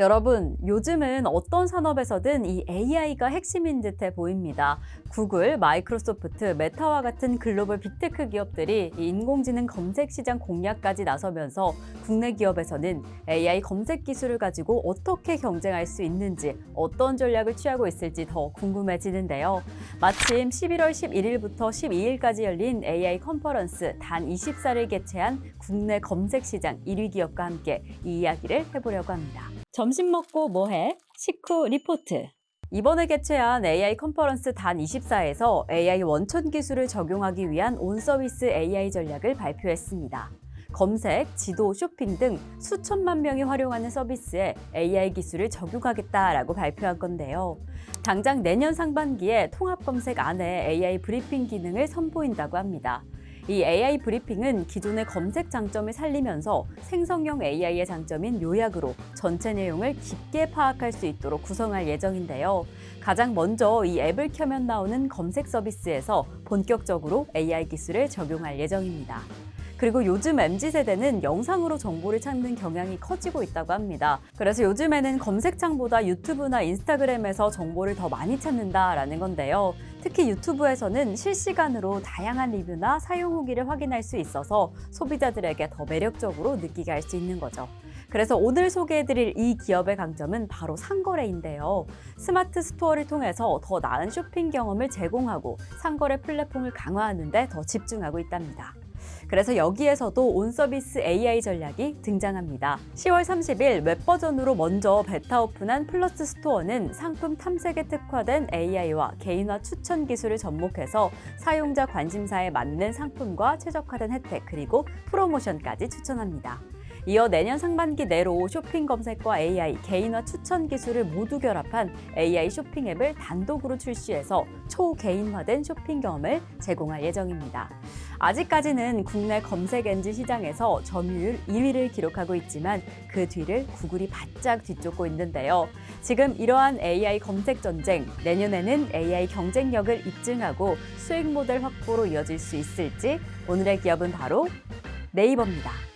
여러분, 요즘은 어떤 산업에서든 이 AI가 핵심인 듯해 보입니다. 구글, 마이크로소프트, 메타와 같은 글로벌 빅테크 기업들이 이 인공지능 검색 시장 공략까지 나서면서 국내 기업에서는 AI 검색 기술을 가지고 어떻게 경쟁할 수 있는지, 어떤 전략을 취하고 있을지 더 궁금해지는데요. 마침 11월 11일부터 12일까지 열린 AI 컨퍼런스 단 24를 개최한 국내 검색 시장 1위 기업과 함께 이 이야기를 해보려고 합니다. 점심 먹고 뭐해? 식후 리포트. 이번에 개최한 AI 컨퍼런스 단 24에서 AI 원천 기술을 적용하기 위한 온서비스 AI 전략을 발표했습니다. 검색, 지도, 쇼핑 등 수천만 명이 활용하는 서비스에 AI 기술을 적용하겠다라고 발표한 건데요. 당장 내년 상반기에 통합 검색 안에 AI 브리핑 기능을 선보인다고 합니다. 이 AI 브리핑은 기존의 검색 장점을 살리면서 생성형 AI의 장점인 요약으로 전체 내용을 깊게 파악할 수 있도록 구성할 예정인데요. 가장 먼저 이 앱을 켜면 나오는 검색 서비스에서 본격적으로 AI 기술을 적용할 예정입니다. 그리고 요즘 MZ세대는 영상으로 정보를 찾는 경향이 커지고 있다고 합니다. 그래서 요즘에는 검색창보다 유튜브나 인스타그램에서 정보를 더 많이 찾는다라는 건데요. 특히 유튜브에서는 실시간으로 다양한 리뷰나 사용 후기를 확인할 수 있어서 소비자들에게 더 매력적으로 느끼게 할 수 있는 거죠. 그래서 오늘 소개해드릴 이 기업의 강점은 바로 상거래인데요. 스마트 스토어를 통해서 더 나은 쇼핑 경험을 제공하고 상거래 플랫폼을 강화하는데 더 집중하고 있답니다. 그래서 여기에서도 온서비스 AI 전략이 등장합니다. 10월 30일 웹 버전으로 먼저 베타 오픈한 플러스 스토어는 상품 탐색에 특화된 AI와 개인화 추천 기술을 접목해서 사용자 관심사에 맞는 상품과 최적화된 혜택 그리고 프로모션까지 추천합니다. 이어 내년 상반기 내로 쇼핑 검색과 AI, 개인화 추천 기술을 모두 결합한 AI 쇼핑 앱을 단독으로 출시해서 초개인화된 쇼핑 경험을 제공할 예정입니다. 아직까지는 국내 검색 엔진 시장에서 점유율 2위를 기록하고 있지만 그 뒤를 구글이 바짝 뒤쫓고 있는데요. 지금 이러한 AI 검색 전쟁, 내년에는 AI 경쟁력을 입증하고 수익 모델 확보로 이어질 수 있을지 오늘의 기업은 바로 네이버입니다.